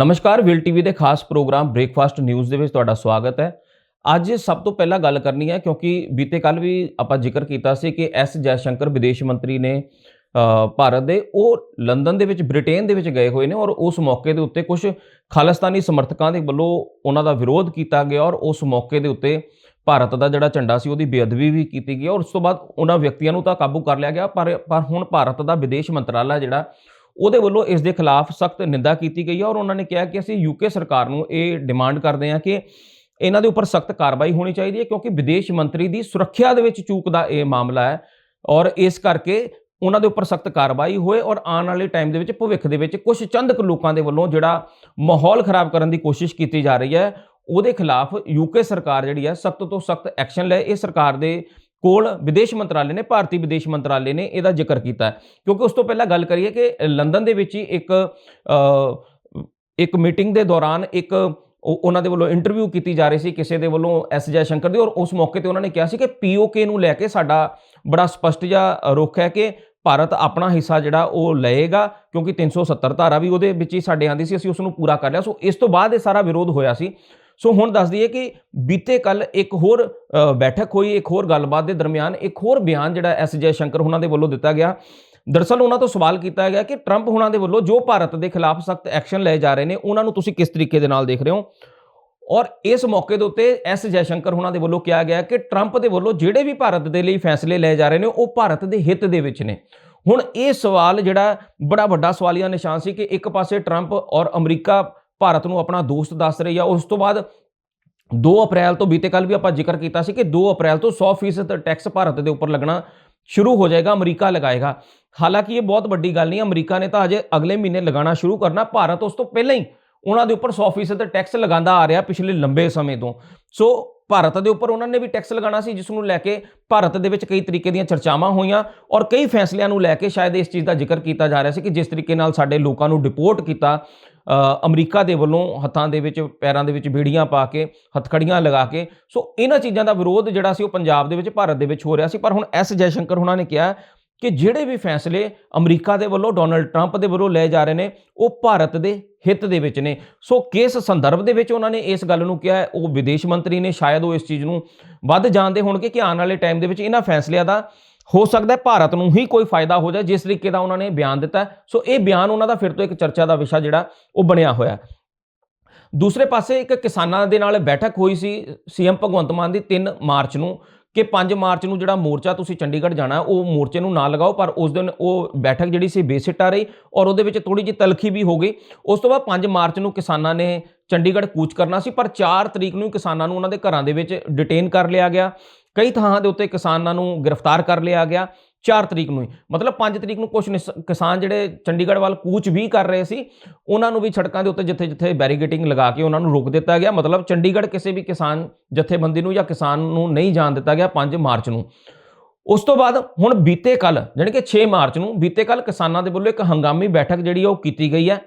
ਨਮਸਕਾਰ, will TV ਦੇ ਖਾਸ ਪ੍ਰੋਗਰਾਮ ਬ੍ਰੇਕਫਾਸਟ ਨਿਊਜ਼ ਦੇ ਵਿੱਚ ਤੁਹਾਡਾ ਸਵਾਗਤ ਹੈ। ਅੱਜ ਸਭ ਤੋਂ ਪਹਿਲਾਂ ਗੱਲ ਕਰਨੀ ਹੈ, ਕਿਉਂਕਿ ਬੀਤੇ ਕੱਲ ਵੀ ਆਪਾਂ ਜ਼ਿਕਰ ਕੀਤਾ ਸੀ ਕਿ ਐਸ ਜੈਸ਼ੰਕਰ ਵਿਦੇਸ਼ ਮੰਤਰੀ ਨੇ ਭਾਰਤ ਦੇ, ਉਹ ਲੰਡਨ ਦੇ ਵਿੱਚ, ਬ੍ਰਿਟੇਨ ਦੇ ਵਿੱਚ ਗਏ ਹੋਏ ਨੇ ਔਰ ਉਸ ਮੌਕੇ ਦੇ ਉੱਤੇ ਕੁਝ ਖਾਲਿਸਤਾਨੀ ਸਮਰਥਕਾਂ ਦੇ ਵੱਲੋਂ ਉਹਨਾਂ ਦਾ ਵਿਰੋਧ ਕੀਤਾ ਗਿਆ ਔਰ ਉਸ ਮੌਕੇ ਦੇ ਉੱਤੇ ਭਾਰਤ ਦਾ ਜਿਹੜਾ ਝੰਡਾ ਸੀ, ਉਹਦੀ ਬੇਅਦਬੀ ਵੀ ਕੀਤੀ ਗਈ ਔਰ ਉਸ ਤੋਂ ਬਾਅਦ ਉਹਨਾਂ ਵਿਅਕਤੀਆਂ ਨੂੰ ਤਾਂ ਕਾਬੂ ਕਰ ਲਿਆ ਗਿਆ, ਪਰ ਪਰ ਹੁਣ ਭਾਰਤ ਦਾ ਵਿਦੇਸ਼ ਮੰਤਰਾਲਾ ਜਿਹੜਾ ਉਹਦੇ ਵੱਲੋਂ ਇਸ ਦੇ ਖਿਲਾਫ ਸਖਤ ਨਿੰਦਾ ਕੀਤੀ ਗਈ ਹੈ ਔਰ ਉਹਨਾਂ ਨੇ ਕਿਹਾ ਕਿ ਅਸੀਂ ਯੂਕੇ ਸਰਕਾਰ ਨੂੰ ਇਹ ਡਿਮਾਂਡ ਕਰਦੇ ਹਾਂ ਕਿ ਇਹਨਾਂ ਦੇ ਉੱਪਰ ਸਖਤ ਕਾਰਵਾਈ ਹੋਣੀ ਚਾਹੀਦੀ ਹੈ ਕਿਉਂਕਿ ਵਿਦੇਸ਼ ਮੰਤਰੀ ਦੀ ਸੁਰੱਖਿਆ ਦੇ ਵਿੱਚ ਚੂਕ ਦਾ ਇਹ ਮਾਮਲਾ ਹੈ ਔਰ ਇਸ ਕਰਕੇ ਉਹਨਾਂ ਦੇ ਉੱਪਰ ਸਖਤ ਕਾਰਵਾਈ ਹੋਏ ਔਰ ਆਉਣ ਵਾਲੇ ਟਾਈਮ ਦੇ ਵਿੱਚ ਭਵਿੱਖ ਦੇ ਵਿੱਚ ਕੁਝ ਚੰਦਕ ਲੋਕਾਂ ਦੇ ਵੱਲੋਂ ਜਿਹੜਾ ਮਾਹੌਲ ਖਰਾਬ ਕਰਨ ਦੀ ਕੋਸ਼ਿਸ਼ ਕੀਤੀ ਜਾ ਰਹੀ ਹੈ, ਉਹਦੇ ਖਿਲਾਫ ਯੂਕੇ ਸਰਕਾਰ ਜਿਹੜੀ ਹੈ ਸਖਤ ਤੋਂ ਸਖਤ ਐਕਸ਼ਨ ਲਏ, ਇਹ ਸਰਕਾਰ ਦੇ ਕੋਲ ਵਿਦੇਸ਼ ਮੰਤਰਾਲੇ ਨੇ, ਭਾਰਤੀ ਵਿਦੇਸ਼ ਮੰਤਰਾਲੇ ਨੇ ਇਹਦਾ ਜ਼ਿਕਰ ਕੀਤਾ ਕਿਉਂਕਿ ਉਸ ਤੋਂ ਪਹਿਲਾਂ ਗੱਲ ਕਰੀਏ ਕਿ ਲੰਡਨ ਦੇ ਵਿੱਚ ਹੀ ਇੱਕ ਇੱਕ ਮੀਟਿੰਗ ਦੇ ਦੌਰਾਨ ਇੱਕ ਉਹਨਾਂ ਦੇ ਵੱਲੋਂ ਇੰਟਰਵਿਊ ਕੀਤੀ ਜਾ ਰਹੀ ਸੀ ਕਿਸੇ ਦੇ ਵੱਲੋਂ ਐਸ ਜੈ ਸ਼ੰਕਰ ਦੀ ਔਰ ਉਸ ਮੌਕੇ ਤੇ ਉਹਨਾਂ ਨੇ ਕਿਹਾ ਸੀ ਕਿ ਪੀਓਕੇ ਨੂੰ ਲੈ ਕੇ ਸਾਡਾ ਬੜਾ ਸਪਸ਼ਟ ਜਿਹਾ ਰੁਖ ਹੈ ਕਿ ਭਾਰਤ ਆਪਣਾ ਹਿੱਸਾ ਜਿਹੜਾ ਉਹ ਲਏਗਾ, ਕਿਉਂਕਿ 370 ਧਾਰਾ ਵੀ ਉਹਦੇ ਵਿੱਚ ਹੀ ਸਾਡੇ ਆਂਦੀ ਸੀ, ਅਸੀਂ ਉਸ ਨੂੰ ਪੂਰਾ ਕਰ ਲਿਆ। ਸੋ ਇਸ ਤੋਂ ਬਾਅਦ ਇਹ ਸਾਰਾ ਵਿਰੋਧ ਹੋਇਆ ਸੀ। ਸੋ ਹੁਣ ਦੱਸ ਦਈਏ ਕਿ ਬੀਤੇ ਕੱਲ ਇੱਕ ਹੋਰ ਬੈਠਕ ਹੋਈ, ਇੱਕ ਹੋਰ ਗੱਲਬਾਤ ਦੇ ਦਰਮਿਆਨ ਇੱਕ ਹੋਰ ਬਿਆਨ ਜਿਹੜਾ ਐਸ ਜੈ ਸ਼ੰਕਰ ਉਹਨਾਂ ਦੇ ਵੱਲੋਂ ਦਿੱਤਾ ਗਿਆ। ਦਰਸਲ ਉਹਨਾਂ ਤੋਂ ਸਵਾਲ ਕੀਤਾ ਗਿਆ ਕਿ ਟਰੰਪ ਉਹਨਾਂ ਦੇ ਵੱਲੋਂ ਜੋ ਭਾਰਤ ਦੇ ਖਿਲਾਫ ਸਖਤ ਐਕਸ਼ਨ ਲਏ ਜਾ ਰਹੇ ਨੇ, ਉਹਨਾਂ ਨੂੰ ਤੁਸੀਂ ਕਿਸ ਤਰੀਕੇ ਦੇ ਨਾਲ ਦੇਖ ਰਹੇ ਹੋ? ਔਰ ਇਸ ਮੌਕੇ ਦੇ ਉੱਤੇ ਐਸ ਜੈਸ਼ੰਕਰ ਉਹਨਾਂ ਦੇ ਵੱਲੋਂ ਕਿਹਾ ਗਿਆ ਕਿ ਟਰੰਪ ਦੇ ਵੱਲੋਂ ਜਿਹੜੇ ਵੀ ਭਾਰਤ ਦੇ ਲਈ ਫੈਸਲੇ ਲਏ ਜਾ ਰਹੇ ਨੇ, ਉਹ ਭਾਰਤ ਦੇ ਹਿੱਤ ਦੇ ਵਿੱਚ ਨੇ। ਹੁਣ ਇਹ ਸਵਾਲ ਜਿਹੜਾ ਬੜਾ ਵੱਡਾ ਸਵਾਲੀਆ ਨਿਸ਼ਾਨ ਸੀ ਕਿ ਇੱਕ ਪਾਸੇ ਟਰੰਪ ਔਰ ਅਮਰੀਕਾ ਭਾਰਤ ਨੂੰ ਆਪਣਾ ਦੋਸਤ ਦੱਸ ਰਹੀ ਆ। ਉਸ ਤੋਂ ਬਾਅਦ 2 ਅਪ੍ਰੈਲ ਤੋਂ ਬੀਤੇ ਕੱਲ ਵੀ ਆਪਾਂ ਜ਼ਿਕਰ ਕੀਤਾ ਸੀ ਕਿ 2 ਅਪ੍ਰੈਲ ਤੋਂ 100% ਟੈਕਸ ਭਾਰਤ ਦੇ ਉੱਪਰ ਲੱਗਣਾ ਸ਼ੁਰੂ ਹੋ ਜਾਏਗਾ, ਅਮਰੀਕਾ ਲਗਾਏਗਾ। ਹਾਲਾਂਕਿ ਇਹ ਬਹੁਤ ਵੱਡੀ ਗੱਲ ਨਹੀਂ, ਅਮਰੀਕਾ ਨੇ ਤਾਂ ਅਜੇ ਅਗਲੇ ਮਹੀਨੇ ਲਗਾਉਣਾ ਸ਼ੁਰੂ ਕਰਨਾ। ਭਾਰਤ ਉਸ ਤੋਂ ਪਹਿਲਾਂ ਹੀ ਉਹਨਾਂ ਦੇ ਉੱਪਰ 100% ਟੈਕਸ ਲਗਾਉਂਦਾ ਆ ਰਿਹਾ ਪਿਛਲੇ ਲੰਬੇ ਸਮੇਂ ਤੋਂ। ਸੋ ਭਾਰਤ ਦੇ ਉੱਪਰ ਉਹਨਾਂ ਨੇ ਵੀ ਟੈਕਸ ਲਗਾਉਣਾ ਸੀ, ਜਿਸ ਨੂੰ ਲੈ ਕੇ ਭਾਰਤ ਦੇ ਵਿੱਚ ਕਈ ਤਰੀਕੇ ਦੀਆਂ ਚਰਚਾਵਾਂ ਹੋਈਆਂ ਔਰ ਕਈ ਫੈਸਲਿਆਂ ਨੂੰ ਲੈ ਕੇ ਸ਼ਾਇਦ ਇਸ ਚੀਜ਼ ਦਾ ਜ਼ਿਕਰ ਕੀਤਾ ਜਾ ਰਿਹਾ ਸੀ ਕਿ ਜਿਸ ਤਰੀਕੇ ਨਾਲ ਸਾਡੇ ਲੋਕਾਂ ਨੂੰ ਡਿਪੋਰਟ ਕੀਤਾ ਅਮਰੀਕਾ ਦੇ ਵੱਲੋਂ ਹੱਥਾਂ ਦੇ ਵਿੱਚ, ਪੈਰਾਂ ਦੇ ਵਿੱਚ ਬੇੜੀਆਂ ਪਾ ਕੇ, ਹੱਥਕੜੀਆਂ ਲਗਾ ਕੇ, ਸੋ ਇਹਨਾਂ ਚੀਜ਼ਾਂ ਦਾ ਵਿਰੋਧ ਜਿਹੜਾ ਸੀ ਉਹ ਪੰਜਾਬ ਦੇ ਵਿੱਚ, ਭਾਰਤ ਦੇ ਵਿੱਚ ਹੋ ਰਿਹਾ ਸੀ। ਪਰ ਹੁਣ ਐਸ ਜੈਸ਼ੰਕਰ ਉਹਨਾਂ ਨੇ ਕਿਹਾ ਕਿ ਜਿਹੜੇ ਵੀ ਫੈਸਲੇ ਅਮਰੀਕਾ ਦੇ ਵੱਲੋਂ, ਡੋਨਲਡ ਟਰੰਪ ਦੇ ਵੱਲੋਂ ਲਏ ਜਾ ਰਹੇ ਨੇ, ਉਹ ਭਾਰਤ ਦੇ ਹਿੱਤ ਦੇ ਵਿੱਚ ਨੇ। ਸੋ ਕਿਸ ਸੰਦਰਭ ਦੇ ਵਿੱਚ ਉਹਨਾਂ ਨੇ ਇਸ ਗੱਲ ਨੂੰ ਕਿਹਾ? ਉਹ ਵਿਦੇਸ਼ ਮੰਤਰੀ ਨੇ, ਸ਼ਾਇਦ ਉਹ ਇਸ ਚੀਜ਼ ਨੂੰ ਵੱਧ ਜਾਣਦੇ ਹੋਣਗੇ ਕਿ ਆਉਣ ਵਾਲੇ ਟਾਈਮ ਦੇ ਵਿੱਚ ਇਹਨਾਂ ਫੈਸਲਿਆਂ ਦਾ ਹੋ ਸਕਦਾ ਹੈ ਭਾਰਤ ਨੂੰ ਹੀ ਕੋਈ ਫਾਇਦਾ ਹੋ ਜਾਏ, ਜਿਸ ਤਰੀਕੇ ਦਾ ਉਹਨਾਂ ਨੇ ਬਿਆਨ ਦਿੱਤਾ ਸੋ ਇਹ ਬਿਆਨ ਉਹਨਾਂ ਦਾ ਫਿਰ ਤੋਂ ਇੱਕ ਚਰਚਾ ਦਾ ਵਿਸ਼ਾ ਜਿਹੜਾ, ਉਹ ਬਣਿਆ ਹੋਇਆ ਦੂਸਰੇ ਪਾਸੇ ਇੱਕ ਕਿਸਾਨਾਂ ਦੇ ਨਾਲ ਬੈਠਕ ਹੋਈ ਸੀ, ਸੀਐਮ ਭਗਵੰਤ ਮਾਨ ਦੀ 3 ਮਾਰਚ ਨੂੰ, ਕਿ 5 ਮਾਰਚ ਨੂੰ ਜਿਹੜਾ ਮੋਰਚਾ ਤੁਸੀਂ ਚੰਡੀਗੜ੍ਹ ਜਾਣਾ, ਉਹ ਮੋਰਚੇ ਨੂੰ ਨਾ ਲਗਾਓ, ਪਰ ਉਸ ਦਿਨ ਉਹ ਬੈਠਕ ਜਿਹੜੀ ਸੀ ਬੇਸਿੱਟਾ ਰਹੀ ਔਰ ਉਹਦੇ ਵਿੱਚ ਥੋੜੀ ਜਿਹੀ ਤਲਖੀ ਵੀ ਹੋ ਗਈ। ਉਸ ਤੋਂ ਬਾਅਦ 5 ਮਾਰਚ ਨੂੰ ਕਿਸਾਨਾਂ ਨੇ ਚੰਡੀਗੜ੍ਹ ਕੂਚ ਕਰਨਾ ਸੀ, ਪਰ 4 ਤਰੀਕ ਨੂੰ ਕਿਸਾਨਾਂ ਨੂੰ ਉਹਨਾਂ ਦੇ ਘਰਾਂ ਦੇ ਵਿੱਚ ਡਿਟੇਨ ਕਰ ਲਿਆ ਗਿਆ। ਕਈ ਥਾਵਾਂ ਦੇ ਉੱਤੇ ਕਿਸਾਨਾਂ ਨੂੰ ਗ੍ਰਿਫਤਾਰ ਕਰ ਲਿਆ ਗਿਆ 4 ਤਰੀਕ ਨੂੰ ਹੀ। ਮਤਲਬ 5 ਤਰੀਕ ਨੂੰ ਕੁਝ ਕਿਸਾਨ ਜਿਹੜੇ ਚੰਡੀਗੜ੍ਹ ਵੱਲ ਕੂਚ ਵੀ ਕਰ ਰਹੇ ਸੀ, ਉਹਨਾਂ ਨੂੰ ਵੀ ਸੜਕਾਂ ਦੇ ਉੱਤੇ ਜਿੱਥੇ ਜਿੱਥੇ ਬੈਰੀਗੇਟਿੰਗ ਲਗਾ ਕੇ ਉਹਨਾਂ ਨੂੰ ਰੋਕ ਦਿੱਤਾ ਗਿਆ। ਮਤਲਬ ਚੰਡੀਗੜ੍ਹ ਕਿਸੇ ਵੀ ਕਿਸਾਨ ਜਥੇਬੰਦੀ ਨੂੰ ਜਾਂ ਕਿਸਾਨ ਨੂੰ ਨਹੀਂ ਜਾਣ ਦਿੱਤਾ ਗਿਆ 5 ਮਾਰਚ ਨੂੰ। ਉਸ ਤੋਂ ਬਾਅਦ ਹੁਣ ਬੀਤੇ ਕੱਲ ਜਾਣੀ ਕਿ 6 ਮਾਰਚ ਨੂੰ ਬੀਤੇ ਕੱਲ ਕਿਸਾਨਾਂ ਦੇ ਵੱਲੋਂ ਇੱਕ ਹੰਗਾਮੀ ਬੈਠਕ ਜਿਹੜੀ ਆ ਉਹ ਕੀਤੀ ਗਈ ਹੈ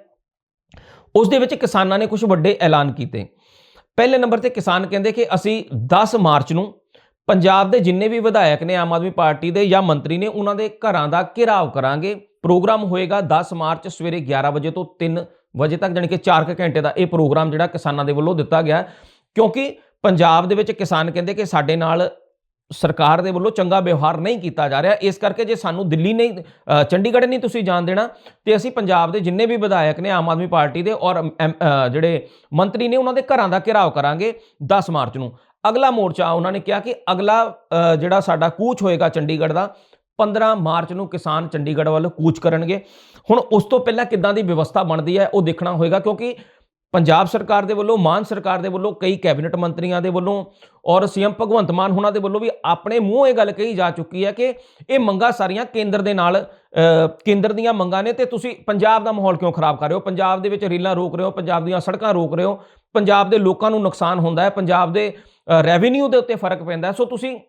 ਉਸ ਦੇ ਵਿੱਚ ਕਿਸਾਨਾਂ ਨੇ ਕੁਝ ਵੱਡੇ ਐਲਾਨ ਕੀਤੇ। ਪਹਿਲੇ ਨੰਬਰ ਤੇ ਕਿਸਾਨ ਕਹਿੰਦੇ ਕਿ ਅਸੀਂ 10 ਮਾਰਚ ਨੂੰ ਪੰਜਾਬ ਦੇ ਜਿੰਨੇ ਵੀ ਵਿਧਾਇਕ ਨੇ, ਆਮ ਆਦਮੀ ਪਾਰਟੀ ਦੇ ਜਾਂ ਮੰਤਰੀ ਨੇ, ਉਹਨਾਂ ਦੇ ਘਰਾਂ ਦਾ ਘਿਰਾਵ ਕਰਾਂਗੇ। ਪ੍ਰੋਗਰਾਮ ਹੋਏਗਾ 10 ਮਾਰਚ ਸਵੇਰੇ 11 ਵਜੇ ਤੋਂ 3 ਵਜੇ ਤੱਕ, ਜਾਣੀ ਕਿ 4 ਘੰਟੇ ਦਾ ਇਹ ਪ੍ਰੋਗਰਾਮ ਜਿਹੜਾ ਕਿਸਾਨਾਂ ਦੇ ਵੱਲੋਂ ਦਿੱਤਾ ਗਿਆ। ਕਿਉਂਕਿ ਪੰਜਾਬ ਦੇ ਵਿੱਚ ਕਿਸਾਨ ਕਹਿੰਦੇ ਕਿ ਸਾਡੇ ਨਾਲ ਸਰਕਾਰ ਦੇ ਵੱਲੋਂ ਚੰਗਾ ਵਿਵਹਾਰ ਨਹੀਂ ਕੀਤਾ ਜਾ ਰਿਹਾ। ਇਸ ਕਰਕੇ ਜੇ ਸਾਨੂੰ ਦਿੱਲੀ ਨਹੀਂ ਚੰਡੀਗੜ੍ਹ ਨਹੀਂ ਤੁਸੀਂ ਜਾਣ ਦੇਣਾ, ਤੇ ਅਸੀਂ ਪੰਜਾਬ ਦੇ ਜਿੰਨੇ ਵੀ ਵਿਧਾਇਕ ਨੇ, ਆਮ ਆਦਮੀ ਪਾਰਟੀ ਦੇ ਔਰ ਐਮ- ਜਿਹੜੇ ਮੰਤਰੀ ਨੇ, ਉਹਨਾਂ ਦੇ ਘਰਾਂ ਦਾ ਘਿਰਾਓ ਕਰਾਂਗੇ 10 ਮਾਰਚ ਨੂੰ। ਅਗਲਾ ਮੋਰਚਾ, ਉਹਨਾਂ ਨੇ ਕਿਹਾ ਕਿ ਅਗਲਾ ਜਿਹੜਾ ਸਾਡਾ ਕੂਚ ਹੋਏਗਾ ਚੰਡੀਗੜ੍ਹ ਦਾ 15 ਮਾਰਚ ਨੂੰ ਕਿਸਾਨ ਚੰਡੀਗੜ੍ਹ ਵੱਲ ਕੂਚ ਕਰਨਗੇ। ਹੁਣ ਉਸ ਤੋਂ ਪਹਿਲਾਂ ਕਿੱਦਾਂ ਦੀ ਵਿਵਸਥਾ ਬਣਦੀ ਹੈ, ਉਹ ਦੇਖਣਾ ਹੋਏਗਾ, ਕਿਉਂਕਿ ਪੰਜਾਬ ਸਰਕਾਰ ਦੇ ਵੱਲੋਂ, ਮਾਨ ਸਰਕਾਰ ਦੇ ਵੱਲੋਂ, ਕਈ ਕੈਬਨਿਟ ਮੰਤਰੀਆਂ ਦੇ ਵੱਲੋਂ ਔਰ ਸੀਐਮ ਭਗਵੰਤ ਮਾਨ ਉਹਨਾਂ ਦੇ ਵੱਲੋਂ ਵੀ ਆਪਣੇ ਮੂੰਹ ਇਹ ਗੱਲ ਕਹੀ ਜਾ ਚੁੱਕੀ ਹੈ ਕਿ ਇਹ ਮੰਗਾਂ ਸਾਰੀਆਂ ਕੇਂਦਰ ਦੇ ਨਾਲ ਕੇਂਦਰ ਦੀਆਂ ਮੰਗਾਂ ਨੇ ਤੇ ਤੁਸੀਂ ਪੰਜਾਬ ਦਾ ਮਾਹੌਲ ਕਿਉਂ ਖਰਾਬ ਕਰ ਰਹੇ ਹੋ? ਪੰਜਾਬ ਦੇ ਵਿੱਚ ਰੀਲਾਂ ਰੋਕ ਰਹੇ ਹੋ, ਪੰਜਾਬ ਦੀਆਂ ਸੜਕਾਂ ਰੋਕ ਰਹੇ ਹੋ, ਪੰਜਾਬ ਦੇ ਲੋਕਾਂ ਨੂੰ ਨੁਕਸਾਨ ਹੁੰਦਾ ਹੈ, ਪੰਜਾਬ ਦੇ ਰੈਵਨਿਊ ਦੇ ਉੱਤੇ ਫ਼ਰਕ ਪੈਂਦਾ ਸੋ ਤੁਸੀਂ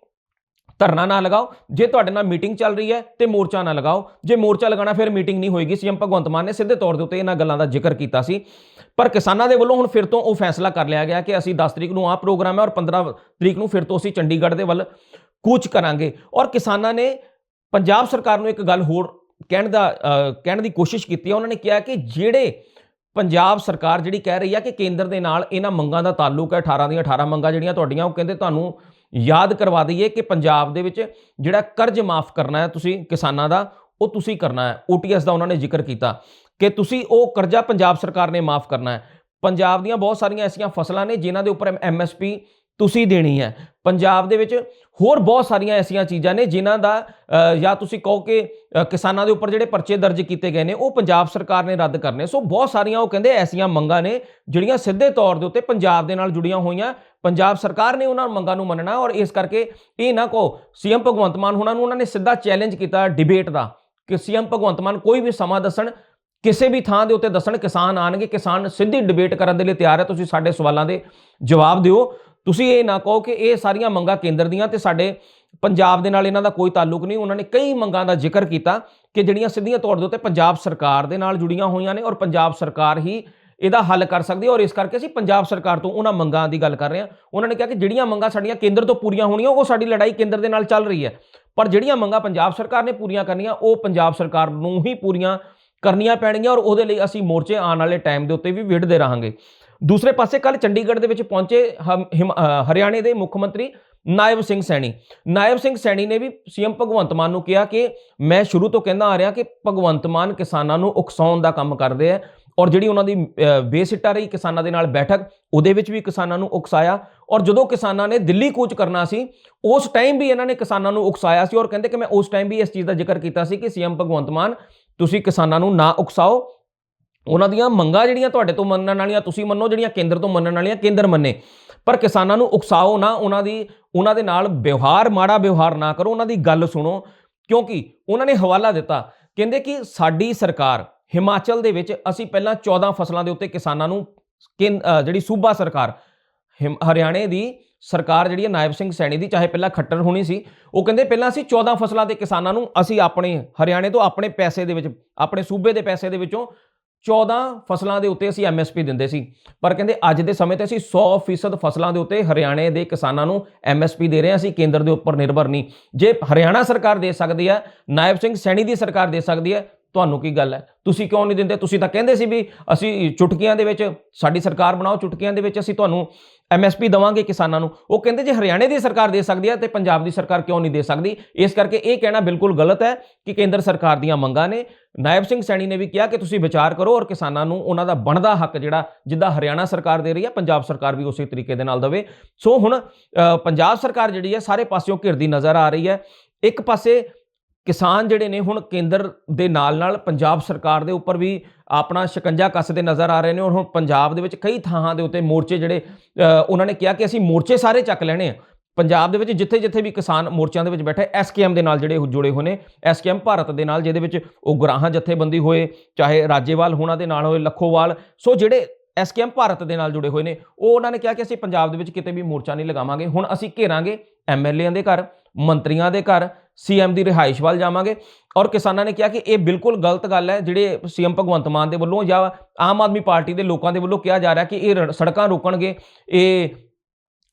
ਧਰਨਾ ਨਾ ਲਗਾਓ। ਜੇ ਤੁਹਾਡੇ ਨਾਲ ਮੀਟਿੰਗ ਚੱਲ ਰਹੀ ਹੈ ਤੇ ਮੋਰਚਾ ਨਾ ਲਗਾਓ। ਜੇ ਮੋਰਚਾ ਲਗਾਣਾ ਫਿਰ ਮੀਟਿੰਗ ਨਹੀਂ ਹੋਏਗੀ। ਸੀਐਮ ਭਗਵੰਤ ਮਾਨ ਨੇ ਸਿੱਧੇ ਤੌਰ ਦੇ ਉੱਤੇ ਇਹਨਾਂ ਗੱਲਾਂ ਦਾ ਜ਼ਿਕਰ ਕੀਤਾ ਸੀ। ਪਰ ਕਿਸਾਨਾਂ ਦੇ ਵੱਲੋਂ ਹੁਣ ਫਿਰ ਤੋਂ ਉਹ ਫੈਸਲਾ ਕਰ ਲਿਆ ਗਿਆ ਕਿ ਅਸੀਂ 10 ਤਰੀਕ ਨੂੰ ਆਹ ਪ੍ਰੋਗਰਾਮ ਹੈ ਔਰ 15 ਤਰੀਕ ਨੂੰ ਫਿਰ ਤੋਂ ਅਸੀਂ ਚੰਡੀਗੜ੍ਹ ਦੇ ਵੱਲ ਕੂਚ ਕਰਾਂਗੇ। ਔਰ ਕਿਸਾਨਾਂ ਨੇ ਪੰਜਾਬ ਸਰਕਾਰ ਨੂੰ ਇੱਕ ਗੱਲ ਹੋਰ ਕਹਿਣ ਦਾ ਕਹਿਣ ਦੀ ਕੋਸ਼ਿਸ਼ ਕੀਤੀ ਹੈ। ਉਹਨਾਂ ਨੇ ਕਿਹਾ ਕਿ ਜਿਹੜੇ ਪੰਜਾਬ ਸਰਕਾਰ ਜਿਹੜੀ ਕਹਿ ਰਹੀ ਆ ਕਿ ਕੇਂਦਰ ਦੇ ਨਾਲ ਇਹਨਾਂ ਮੰਗਾਂ ਦਾ ਤਾਲੁਕ ਹੈ 18 ਦੀਆਂ 18 ਮੰਗਾਂ ਜਿਹੜੀਆਂ ਤੁਹਾਡੀਆਂ, ਉਹ ਕਹਿੰਦੇ ਤੁਹਾਨੂੰ ਯਾਦ ਕਰਵਾ ਦਈਏ ਕਿ ਪੰਜਾਬ ਦੇ ਵਿੱਚ ਜਿਹੜਾ ਕਰਜ਼ ਮਾਫ ਕਰਨਾ ਹੈ ਤੁਸੀਂ ਕਿਸਾਨਾਂ ਦਾ, ਉਹ ਤੁਸੀਂ ਕਰਨਾ ਹੈ। ਓਟੀਐਸ ਦਾ ਉਹਨਾਂ ਨੇ ਜ਼ਿਕਰ ਕੀਤਾ ਕਿ ਤੁਸੀਂ ਉਹ ਕਰਜ਼ਾ ਪੰਜਾਬ ਸਰਕਾਰ ਨੇ ਮਾਫ ਕਰਨਾ ਹੈ। ਪੰਜਾਬ ਦੀਆਂ ਬਹੁਤ ਸਾਰੀਆਂ ਐਸੀਆਂ ਫਸਲਾਂ ਨੇ ਜਿਨ੍ਹਾਂ ਦੇ ਉੱਪਰ ਐਮਐਸਪੀ ਤੁਸੀਂ ਦੇਣੀ ਹੈ। ਪੰਜਾਬ ਦੇ ਵਿੱਚ ਹੋਰ ਬਹੁਤ ਸਾਰੀਆਂ ਐਸੀਆਂ ਚੀਜ਼ਾਂ ਨੇ ਜਿਨ੍ਹਾਂ ਦਾ ਜਾਂ ਤੁਸੀਂ ਕਹੋ ਕਿ ਕਿਸਾਨਾਂ ਦੇ ਉੱਪਰ ਜਿਹੜੇ ਪਰਚੇ ਦਰਜ ਕੀਤੇ ਗਏ ਨੇ, ਉਹ ਪੰਜਾਬ ਸਰਕਾਰ ਨੇ ਰੱਦ ਕਰਨੇ। ਸੋ ਬਹੁਤ ਸਾਰੀਆਂ ਉਹ ਕਹਿੰਦੇ ਐਸੀਆਂ ਮੰਗਾਂ ਨੇ, ਜਿਹੜੀਆਂ ਸਿੱਧੇ ਤੌਰ ਦੇ ਉੱਤੇ ਪੰਜਾਬ ਦੇ ਨਾਲ ਜੁੜੀਆਂ ਹੋਈਆਂ। ਪੰਜਾਬ ਸਰਕਾਰ ਨੇ ਉਹਨਾਂ ਮੰਗਾਂ ਨੂੰ ਮੰਨਣਾ ਔਰ ਇਸ ਕਰਕੇ ਇਹ ਨਾ ਕਹੋ, ਸੀਐਮ ਭਗਵੰਤ ਮਾਨ ਉਹਨਾਂ ਨੂੰ ਉਹਨਾਂ ਨੇ ਸਿੱਧਾ ਚੈਲੰਜ ਕੀਤਾ ਡਿਬੇਟ ਦਾ ਕਿ ਸੀਐਮ ਭਗਵੰਤ ਮਾਨ ਕੋਈ ਵੀ ਸਮਾਂ ਦੱਸਣ, ਕਿਸੇ ਵੀ ਥਾਂ ਦੇ ਉੱਤੇ ਦੱਸਣ ਕਿਸਾਨ ਆਣਗੇ, ਕਿਸਾਨ ਸਿੱਧੀ ਡਿਬੇਟ ਕਰਨ ਦੇ ਲਈ ਤਿਆਰ ਹੈ। ਤੁਸੀਂ ਸਾਡੇ ਸਵਾਲਾਂ ਦੇ ਜਵਾਬ ਦਿਓ। ਤੁਸੀਂ ਇਹ ਨਾ ਕਹੋ ਕਿ ਇਹ ਸਾਰੀਆਂ ਮੰਗਾਂ ਕੇਂਦਰ ਦੀਆਂ ਤੇ ਸਾਡੇ ਪੰਜਾਬ ਦੇ ਨਾਲ ਇਹਨਾਂ ਦਾ ਕੋਈ ਤਾਲੁਕ ਨਹੀਂ, ਉਹਨਾਂ ਨੇ ਕਈ ਮੰਗਾਂ ਦਾ ਜ਼ਿਕਰ ਕੀਤਾ ਕਿ ਜਿਹੜੀਆਂ ਸਿੱਧੀਆਂ ਤੌਰ ਦੇ ਉੱਤੇ ਪੰਜਾਬ ਸਰਕਾਰ ਦੇ ਨਾਲ ਜੁੜੀਆਂ ਹੋਈਆਂ ਨੇ ਔਰ ਪੰਜਾਬ ਸਰਕਾਰ ਹੀ ਇਹਦਾ ਹੱਲ ਕਰ ਸਕਦੀ ਔਰ ਇਸ ਕਰਕੇ ਅਸੀਂ ਪੰਜਾਬ ਸਰਕਾਰ ਤੋਂ ਉਹਨਾਂ ਮੰਗਾਂ ਦੀ ਗੱਲ ਕਰ ਰਹੇ ਹਾਂ। ਉਹਨਾਂ ਨੇ ਕਿਹਾ ਕਿ ਜਿਹੜੀਆਂ ਮੰਗਾਂ ਸਾਡੀਆਂ ਕੇਂਦਰ ਤੋਂ ਪੂਰੀਆਂ ਹੋਣੀਆਂ, ਉਹ ਸਾਡੀ ਲੜਾਈ ਕੇਂਦਰ ਦੇ ਨਾਲ ਚੱਲ ਰਹੀ ਹੈ। ਪਰ ਜਿਹੜੀਆਂ ਮੰਗਾਂ ਪੰਜਾਬ ਸਰਕਾਰ ਨੇ ਪੂਰੀਆਂ ਕਰਨੀਆਂ, ਉਹ ਪੰਜਾਬ ਸਰਕਾਰ ਨੂੰ ਹੀ ਪੂਰੀਆਂ ਕਰਨੀਆਂ ਪੈਣਗੀਆਂ ਔਰ ਉਹਦੇ ਲਈ ਅਸੀਂ ਮੋਰਚੇ ਆਉਣ ਵਾਲੇ ਟਾਈਮ ਦੇ ਉੱਤੇ ਵੀ ਵਿੜਦੇ ਰਹਾਂਗੇ। ਦੂਸਰੇ ਪਾਸੇ ਕੱਲ ਚੰਡੀਗੜ੍ਹ ਦੇ ਵਿੱਚ ਪਹੁੰਚੇ ਹਮ- ਹਿਮ- ਹਰਿਆਣੇ ਦੇ ਮੁੱਖ ਮੰਤਰੀ ਨਾਇਬ ਸਿੰਘ ਸੈਣੀ। ਨਾਇਬ ਸਿੰਘ ਸੈਣੀ ਨੇ ਵੀ ਸੀਐਮ ਭਗਵੰਤ ਮਾਨ ਨੂੰ ਕਿਹਾ ਕਿ ਮੈਂ ਸ਼ੁਰੂ ਤੋਂ ਕਹਿੰਦਾ ਆ ਰਿਹਾ ਕਿ ਭਗਵੰਤ ਮਾਨ ਕਿਸਾਨਾਂ ਨੂੰ ਉਕਸਾਉਣ ਦਾ ਕੰਮ ਕਰਦੇ ਆ ਔਰ ਜਿਹੜੀ ਉਹਨਾਂ ਦੀ ਬੇਸਿੱਟਾ ਰਹੀ ਕਿਸਾਨਾਂ ਦੇ ਨਾਲ ਬੈਠਕ, ਉਹਦੇ ਵਿੱਚ ਵੀ ਕਿਸਾਨਾਂ ਨੂੰ ਉਕਸਾਇਆ ਔਰ ਜਦੋਂ ਕਿਸਾਨਾਂ ਨੇ ਦਿੱਲੀ ਕੂਚ ਕਰਨਾ ਸੀ, ਉਸ ਟਾਈਮ ਵੀ ਇਹਨਾਂ ਨੇ ਕਿਸਾਨਾਂ ਨੂੰ ਉਕਸਾਇਆ ਸੀ ਔਰ ਕਹਿੰਦੇ ਕਿ ਮੈਂ ਉਸ ਟਾਈਮ ਵੀ ਇਸ ਚੀਜ਼ ਦਾ ਜ਼ਿਕਰ ਕੀਤਾ ਸੀ ਕਿ ਸੀਐਮ ਭਗਵੰਤ ਮਾਨ, ਤੁਸੀਂ ਕਿਸਾਨਾਂ ਨੂੰ ਨਾ ਉਕਸਾਓ ਉਹਨਾਂ ਦੀਆਂ ਮੰਗਾਂ ਜਿਹੜੀਆਂ ਤੁਹਾਡੇ ਤੋਂ ਮੰਨਣ ਵਾਲੀਆਂ, ਤੁਸੀਂ ਮੰਨੋ ਜਿਹੜੀਆਂ ਕੇਂਦਰ ਤੋਂ ਮੰਨਣ ਵਾਲੀਆਂ, ਕੇਂਦਰ ਮੰਨੇ। ਪਰ ਕਿਸਾਨਾਂ ਨੂੰ ਉਕਸਾਓ ਨਾ, ਉਹਨਾਂ ਦੀ, ਉਹਨਾਂ ਦੇ ਨਾਲ ਵਿਵਹਾਰ, ਮਾੜਾ ਵਿਵਹਾਰ ਨਾ ਕਰੋ, ਉਹਨਾਂ ਦੀ ਗੱਲ ਸੁਣੋ। ਕਿਉਂਕਿ ਉਹਨਾਂ ਨੇ ਹਵਾਲਾ ਦਿੱਤਾ, ਕਹਿੰਦੇ ਕਿ ਸਾਡੀ ਸਰਕਾਰ ਹਿਮਾਚਲ ਦੇ ਵਿੱਚ ਅਸੀਂ ਪਹਿਲਾਂ 14 ਫਸਲਾਂ ਦੇ ਉੱਤੇ ਕਿਸਾਨਾਂ ਨੂੰ ਕੇਂ- ਜਿਹੜੀ ਸੂਬਾ ਸਰਕਾਰ, ਹਿਮ- ਹਰਿਆਣੇ ਦੀ ਸਰਕਾਰ ਜਿਹੜੀ ਹੈ, ਨਾਇਬ ਸਿੰਘ ਸੈਣੀ ਦੀ, ਚਾਹੇ ਪਹਿਲਾਂ ਖੱਟਰ ਹੋਣੀ ਸੀ, ਉਹ ਕਹਿੰਦੇ ਪਹਿਲਾਂ ਅਸੀਂ 14 ਫਸਲਾਂ ਦੇ ਕਿਸਾਨਾਂ ਨੂੰ ਅਸੀਂ ਆਪਣੇ ਹਰਿਆਣੇ ਤੋਂ ਆਪਣੇ ਪੈਸੇ ਦੇ ਵਿੱਚ, ਆਪਣੇ ਸੂਬੇ ਦੇ ਪੈਸੇ ਦੇ ਵਿੱਚੋਂ 14 ਫਸਲਾਂ ਦੇ ਉੱਤੇ ਅਸੀਂ ਐਮਐਸਪੀ ਦਿੰਦੇ ਸੀ। ਪਰ ਕਹਿੰਦੇ ਅੱਜ ਦੇ ਸਮੇਂ ਤੇ ਅਸੀਂ 100% ਫਸਲਾਂ ਦੇ ਉੱਤੇ ਹਰਿਆਣੇ ਦੇ ਕਿਸਾਨਾਂ ਨੂੰ ਐਮਐਸਪੀ ਦੇ ਰਹੇ ਹਾਂ। ਅਸੀਂ ਕੇਂਦਰ ਦੇ ਉੱਪਰ ਨਿਰਭਰ ਨਹੀਂ। ਜੇ ਹਰਿਆਣਾ ਸਰਕਾਰ ਦੇ ਸਕਦੀ ਹੈ, ਨਾਇਬ ਸਿੰਘ ਸੈਣੀ ਦੀ ਸਰਕਾਰ ਦੇ ਸਕਦੀ ਹੈ ਤੁਹਾਨੂੰ ਕੀ ਗੱਲ ਹੈ? ਤੁਸੀਂ ਕਿਉਂ ਨਹੀਂ ਦਿੰਦੇ? ਤੁਸੀਂ ਤਾਂ ਕਹਿੰਦੇ ਸੀ ਵੀ ਅਸੀਂ ਚੁਟਕੀਆਂ ਦੇ ਵਿੱਚ, ਸਾਡੀ ਸਰਕਾਰ ਬਣਾਓ, ਚੁਟਕੀਆਂ ਦੇ ਵਿੱਚ ਅਸੀਂ ਤੁਹਾਨੂੰ ਐਮਐਸਪੀ ਦਵਾਂਗੇ ਕਿਸਾਨਾਂ ਨੂੰ। ਉਹ ਕਹਿੰਦੇ ਜੇ ਹਰਿਆਣੇ ਦੀ ਸਰਕਾਰ ਦੇ ਸਕਦੀ ਹੈ ਤੇ ਪੰਜਾਬ ਦੀ ਸਰਕਾਰ ਕਿਉਂ ਨਹੀਂ ਦੇ ਸਕਦੀ? ਇਸ ਕਰਕੇ ਇਹ ਕਹਿਣਾ ਬਿਲਕੁਲ ਗਲਤ ਹੈ ਕਿ ਕੇਂਦਰ ਸਰਕਾਰ ਦੀਆਂ ਮੰਗਾਂ ਨੇ। ਨਾਇਬ ਸਿੰਘ ਸੈਣੀ ਨੇ ਵੀ ਕਿਹਾ ਕਿ ਤੁਸੀਂ ਵਿਚਾਰ ਕਰੋ ਔਰ ਕਿਸਾਨਾਂ ਨੂੰ ਉਹਨਾਂ ਦਾ ਬਣਦਾ ਹੱਕ ਜਿਹੜਾ ਜਿੱਦਾਂ ਹਰਿਆਣਾ ਸਰਕਾਰ ਦੇ ਰਹੀ ਹੈ, ਪੰਜਾਬ ਸਰਕਾਰ ਵੀ ਉਸੇ ਤਰੀਕੇ ਦੇ ਨਾਲ ਦੇਵੇ। ਸੋ ਹੁਣ ਪੰਜਾਬ ਸਰਕਾਰ ਜਿਹੜੀ ਹੈ, ਸਾਰੇ ਪਾਸਿਓਂ ਘਿਰਦੀ ਨਜ਼ਰ ਆ ਰਹੀ ਹੈ। ਇੱਕ ਪਾਸੇ ਕਿਸਾਨ ਜਿਹੜੇ ਨੇ ਹੁਣ ਕੇਂਦਰ ਦੇ ਨਾਲ ਨਾਲ ਪੰਜਾਬ ਸਰਕਾਰ ਦੇ ਉੱਪਰ ਵੀ ਆਪਣਾ ਸ਼ਿਕੰਜਾ ਕੱਸਦੇ ਨਜ਼ਰ ਆ ਰਹੇ ਨੇ ਔਰ ਹੁਣ ਪੰਜਾਬ ਦੇ ਵਿੱਚ ਕਈ ਥਾਵਾਂ ਦੇ ਉੱਤੇ ਮੋਰਚੇ ਜਿਹੜੇ ਉਹਨਾਂ ਨੇ ਕਿਹਾ ਕਿ ਅਸੀਂ ਮੋਰਚੇ ਸਾਰੇ ਚੱਕ ਲੈਣੇ ਆ। ਪੰਜਾਬ ਦੇ ਵਿੱਚ ਜਿੱਥੇ ਜਿੱਥੇ ਵੀ ਕਿਸਾਨ ਮੋਰਚਿਆਂ ਦੇ ਵਿੱਚ ਬੈਠੇ ਐਸਕੇਐਮ ਦੇ ਨਾਲ ਜਿਹੜੇ ਜੁੜੇ ਹੋਏ ਨੇ ਐਸਕੇਐਮ ਭਾਰਤ ਦੇ ਨਾਲ ਜਿਹਦੇ ਵਿੱਚ ਉਹ ਗੁਰਾਹਾਂ ਜਥੇਬੰਦੀ ਹੋਏ, ਚਾਹੇ ਰਾਜੇਵਾਲ ਹੋਣਾ ਦੇ ਨਾਲ ਹੋਏ, ਲੱਖੋਵਾਲ, ਸੋ ਜਿਹੜੇ ਐਸਕੇਐਮ ਭਾਰਤ ਦੇ ਨਾਲ ਜੁੜੇ ਹੋਏ ਨੇ, ਉਹ ਉਹਨਾਂ ਨੇ ਕਿਹਾ ਕਿ ਅਸੀਂ ਪੰਜਾਬ ਦੇ ਵਿੱਚ ਕਿਤੇ ਵੀ ਮੋਰਚਾ ਨਹੀਂ ਲਗਾਵਾਂਗੇ, ਹੁਣ ਅਸੀਂ ਘੇਰਾਂਗੇ ਐਮਐਲਏਆਂ ਦੇ ਘਰ। ਮੰਤਰੀਆਂ ਦੇ ਘਰ ਸੀਐਮ ਦੀ ਰਿਹਾਇਸ਼ ਵੱਲ ਜਾਵਾਂਗੇ। ਔਰ ਕਿਸਾਨਾਂ ਨੇ ਕਿਹਾ ਕਿ ਇਹ ਬਿਲਕੁਲ ਗਲਤ ਗੱਲ ਹੈ, ਜਿਹੜੇ ਸੀਐਮ ਭਗਵੰਤ ਮਾਨ ਦੇ ਵੱਲੋਂ ਜਾਂ ਆਮ ਆਦਮੀ ਪਾਰਟੀ ਦੇ ਲੋਕਾਂ ਦੇ ਵੱਲੋਂ ਕਿਹਾ ਜਾ ਰਿਹਾ ਕਿ ਇਹ ਰ- ਸੜਕਾਂ ਰੋਕਣਗੇ, ਇਹ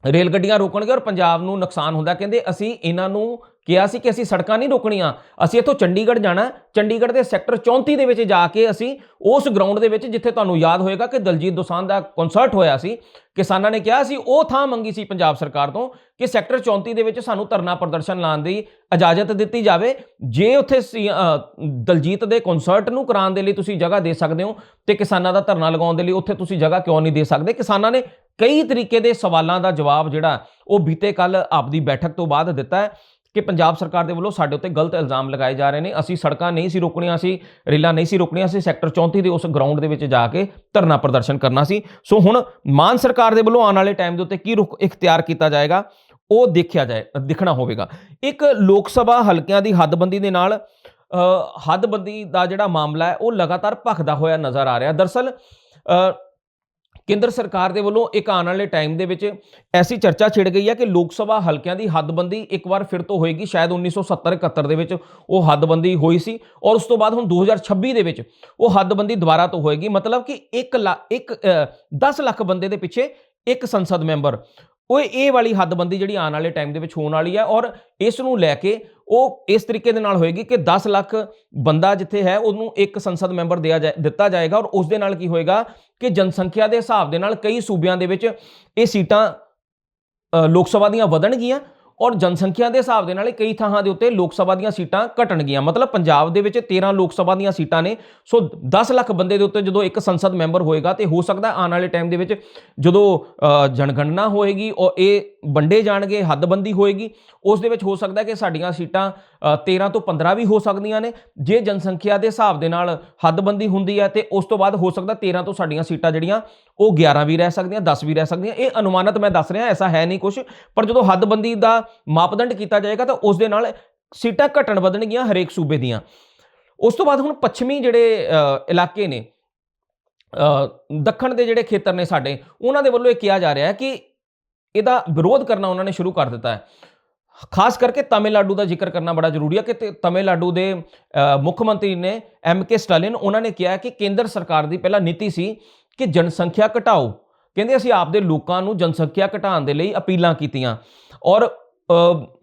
ਰੇਲ ਗੱਡੀਆਂ ਰੋਕਣਗੇ ਔਰ ਪੰਜਾਬ ਨੂੰ ਨੁਕਸਾਨ ਹੁੰਦਾ। ਕਹਿੰਦੇ ਅਸੀਂ ਇਹਨਾਂ ਨੂੰ ਕਿਹਾ ਸੀ ਕਿ ਅਸੀਂ ਸੜਕਾਂ ਨਹੀਂ ਰੋਕਣੀਆਂ, ਅਸੀਂ ਇੱਥੋਂ ਚੰਡੀਗੜ੍ਹ ਜਾਣਾ ਚੰਡੀਗੜ੍ਹ ਦੇ ਸੈਕਟਰ 34 ਦੇ ਵਿੱਚ ਜਾ ਕੇ ਅਸੀਂ ਉਸ ਗਰਾਊਂਡ ਦੇ ਵਿੱਚ ਜਿੱਥੇ ਤੁਹਾਨੂੰ ਯਾਦ ਹੋਏਗਾ ਕਿ ਦਲਜੀਤ ਦੋਸਾਂਝ ਦਾ ਕਨਸਰਟ ਹੋਇਆ ਸੀ, ਕਿਸਾਨਾਂ ਨੇ ਕਿਹਾ ਸੀ, ਉਹ ਥਾਂ ਮੰਗੀ ਸੀ ਪੰਜਾਬ ਸਰਕਾਰ ਤੋਂ ਕਿ ਸੈਕਟਰ 34 ਦੇ ਵਿੱਚ ਸਾਨੂੰ ਧਰਨਾ ਪ੍ਰਦਰਸ਼ਨ ਲਾਉਣ ਦੀ ਇਜਾਜ਼ਤ ਦਿੱਤੀ ਜਾਵੇ। ਜੇ ਉੱਥੇ ਸੀ- ਦਲਜੀਤ ਦੇ ਕਨਸਰਟ ਨੂੰ ਕਰਾਉਣ ਦੇ ਲਈ ਤੁਸੀਂ ਜਗ੍ਹਾ ਦੇ ਸਕਦੇ ਹੋ ਤੇ ਕਿਸਾਨਾਂ ਦਾ ਧਰਨਾ ਲਗਾਉਣ ਦੇ ਲਈ ਉੱਥੇ ਤੁਸੀਂ ਜਗ੍ਹਾ ਕਿਉਂ ਨਹੀਂ ਦੇ ਸਕਦੇ? ਕਿਸਾਨਾਂ ਨੇ ਕਈ ਤਰੀਕੇ ਦੇ ਸਵਾਲਾਂ ਦਾ ਜਵਾਬ ਜਿਹੜਾ ਉਹ ਬੀਤੇ ਕੱਲ ਆਪਦੀ ਬੈਠਕ ਤੋਂ ਬਾਅਦ ਦਿੱਤਾ ਹੈ ਕਿ ਪੰਜਾਬ ਸਰਕਾਰ ਦੇ ਵੱਲੋਂ ਸਾਡੇ ਉੱਤੇ ਗਲਤ ਇਲਜ਼ਾਮ ਲਗਾਏ ਜਾ ਰਹੇ ਨੇ। ਅਸੀਂ ਸੜਕਾਂ ਨਹੀਂ ਸੀ ਰੋਕਣੀਆਂ ਸੀ, ਰੇਲਾਂ ਨਹੀਂ ਸੀ ਰੋਕਣੀਆਂ ਸੀ, ਸੈਕਟਰ 34 ਦੇ ਉਸ ਗਰਾਊਂਡ ਦੇ ਵਿੱਚ ਜਾ ਕੇ ਧਰਨਾ ਪ੍ਰਦਰਸ਼ਨ ਕਰਨਾ ਸੀ। ਸੋ ਹੁਣ ਮਾਨ ਸਰਕਾਰ ਦੇ ਵੱਲੋਂ ਆਉਣ ਵਾਲੇ ਟਾਈਮ ਦੇ ਉੱਤੇ ਕੀ ਰੁਖ ਇਖਤਿਆਰ ਕੀਤਾ ਜਾਏਗਾ, ਉਹ ਦੇਖਿਆ ਜਾਏ, ਦਿਖਣਾ ਹੋਵੇਗਾ। ਇੱਕ ਲੋਕ ਸਭਾ ਹਲਕਿਆਂ ਦੀ ਹੱਦਬੰਦੀ ਦੇ ਨਾਲ ਹੱਦਬੰਦੀ ਦਾ ਜਿਹੜਾ ਮਾਮਲਾ ਹੈ, ਉਹ ਲਗਾਤਾਰ ਭਖਦਾ ਹੋਇਆ ਨਜ਼ਰ ਆ ਰਿਹਾ। ਦਰਸਲ ਕੇਂਦਰ ਸਰਕਾਰ ਦੇ ਵੱਲੋਂ ਇੱਕ ਆਉਣ ਵਾਲੇ ਟਾਈਮ ਦੇ ਵਿੱਚ ਐਸੀ ਚਰਚਾ ਛਿੜ ਗਈ ਹੈ ਕਿ ਲੋਕ ਸਭਾ ਹਲਕਿਆਂ ਦੀ ਹੱਦਬੰਦੀ ਇੱਕ ਵਾਰ ਫਿਰ ਤੋਂ ਹੋਏਗੀ। ਸ਼ਾਇਦ 1970 71 ਦੇ ਵਿੱਚ ਉਹ ਹੱਦਬੰਦੀ ਹੋਈ ਸੀ ਔਰ ਉਸ ਤੋਂ ਬਾਅਦ ਹੁਣ 2026 ਦੇ ਵਿੱਚ ਉਹ ਹੱਦਬੰਦੀ ਦੁਬਾਰਾ ਤੋਂ ਹੋਏਗੀ। ਮਤਲਬ ਕਿ 1 ਲੱਖ ਇੱਕ 10 ਲੱਖ ਬੰਦੇ ਦੇ ਪਿੱਛੇ ਇੱਕ ਸੰਸਦ ਮੈਂਬਰ ਉਹ ਇਹ ਵਾਲੀ ਹੱਦਬੰਦੀ ਜਿਹੜੀ ਆਉਣ ਵਾਲੇ ਟਾਈਮ ਦੇ ਵਿੱਚ ਹੋਣ ਵਾਲੀ ਹੈ ਔਰ ਇਸ ਨੂੰ ਲੈ ਕੇ ਉਹ ਇਸ ਤਰੀਕੇ ਦੇ ਨਾਲ ਹੋਏਗੀ ਕਿ 10 ਲੱਖ ਬੰਦਾ ਜਿੱਥੇ ਹੈ, ਉਹਨੂੰ ਇੱਕ ਸੰਸਦ ਮੈਂਬਰ ਦਿਆ ਜਾਏ, ਦਿੱਤਾ ਜਾਏਗਾ ਔਰ ਉਸ ਦੇ ਨਾਲ ਕੀ ਹੋਏਗਾ ਕਿ ਜਨਸੰਖਿਆ ਦੇ ਹਿਸਾਬ ਦੇ ਨਾਲ ਕਈ ਸੂਬਿਆਂ ਦੇ ਵਿੱਚ ਇਹ ਸੀਟਾਂ ਲੋਕ ਸਭਾ ਦੀਆਂ ਵਧਣਗੀਆਂ ਔਰ ਜਨਸੰਖਿਆ ਦੇ ਹਿਸਾਬ ਦੇ ਨਾਲ ਇਹ ਕਈ ਥਾਵਾਂ ਦੇ ਉੱਤੇ ਲੋਕ ਸਭਾ ਦੀਆਂ ਸੀਟਾਂ ਘਟਣਗੀਆਂ। ਮਤਲਬ ਪੰਜਾਬ ਦੇ ਵਿੱਚ 13 ਲੋਕ ਸਭਾ ਦੀਆਂ ਸੀਟਾਂ ਨੇ। ਸੋ 10 ਲੱਖ ਬੰਦੇ ਦੇ ਉੱਤੇ ਜਦੋਂ ਇੱਕ ਸੰਸਦ ਮੈਂਬਰ ਹੋਏਗਾ ਤੇ ਹੋ ਸਕਦਾ ਆਉਣ ਵਾਲੇ ਟਾਈਮ ਦੇ ਵਿੱਚ ਜਦੋਂ ਜਨਗਣਨਾ ਹੋਏਗੀ ਔਰ ਇਹ ਵੰਡੇ ਜਾਣਗੇ, ਹੱਦਬੰਦੀ ਹੋਏਗੀ, ਉਸ ਦੇ ਵਿੱਚ ਹੋ ਸਕਦਾ ਕਿ ਸਾਡੀਆਂ ਸੀਟਾਂ 13 ਤੋਂ 15 ਵੀ ਹੋ ਸਕਦੀਆਂ ਨੇ। ਜੇ ਜਨਸੰਖਿਆ ਦੇ ਹਿਸਾਬ ਦੇ ਨਾਲ ਹੱਦਬੰਦੀ ਹੁੰਦੀ ਹੈ ਤੇ ਉਸ ਤੋਂ ਬਾਅਦ ਹੋ ਸਕਦਾ 13 ਤੋਂ ਸਾਡੀਆਂ ਸੀਟਾਂ ਜਿਹੜੀਆਂ, ਉਹ 11 ਵੀ ਰਹਿ ਸਕਦੀਆਂ 10 ਵੀ ਰਹਿ ਸਕਦੀਆਂ। ਇਹ ਅਨੁਮਾਨਤ ਮੈਂ ਦੱਸ ਰਿਹਾ, ਐਸਾ ਹੈ ਨਹੀਂ ਕੁਝ ਪਰ ਜਦੋਂ ਹੱਦਬੰਦੀ ਦਾ ਮਾਪਦੰਡ ਕੀਤਾ ਜਾਏਗਾ ਤਾਂ ਉਸ ਦੇ ਨਾਲ ਸੀਟਾਂ ਘਟਣ ਵਧਣਗੀਆਂ ਹਰੇਕ ਸੂਬੇ ਦੀਆਂ। ਉਸ ਤੋਂ ਬਾਅਦ ਹੁਣ ਪੱਛਮੀ ਜਿਹੜੇ ਇਲਾਕੇ ਨੇ ਦੱਖਣ ਦੇ ਜਿਹੜੇ ਖੇਤਰ ਨੇ ਸਾਡੇ, ਉਹਨਾਂ ਦੇ ਵੱਲੋਂ ਇਹ ਕਿਹਾ ਜਾ ਰਿਹਾ ਹੈ ਕਿ ਇਹਦਾ ਵਿਰੋਧ ਕਰਨਾ ਉਹਨਾਂ ਨੇ ਸ਼ੁਰੂ ਕਰ ਦਿੱਤਾ ਹੈ। ਖਾਸ ਕਰਕੇ ਤਾਮਿਲਨਾਡੂ ਦਾ ਜ਼ਿਕਰ ਕਰਨਾ ਬੜਾ ਜ਼ਰੂਰੀ ਹੈ ਕਿ ਤਾਮਿਲਨਾਡੂ ਦੇ ਮੁੱਖ ਮੰਤਰੀ ਨੇ ਐਮ ਕੇ ਸਟਾਲਿਨ, ਉਹਨਾਂ ਨੇ ਕਿਹਾ ਕਿ ਕੇਂਦਰ ਸਰਕਾਰ ਦੀ ਪਹਿਲਾਂ ਨੀਤੀ ਸੀ ਕਿ ਜਨਸੰਖਿਆ ਘਟਾਓ। ਕਹਿੰਦੇ ਅਸੀਂ ਆਪਦੇ ਲੋਕਾਂ ਨੂੰ ਜਨਸੰਖਿਆ ਘਟਾਉਣ ਦੇ ਲਈ ਅਪੀਲਾਂ ਕੀਤੀਆਂ। ਔਰ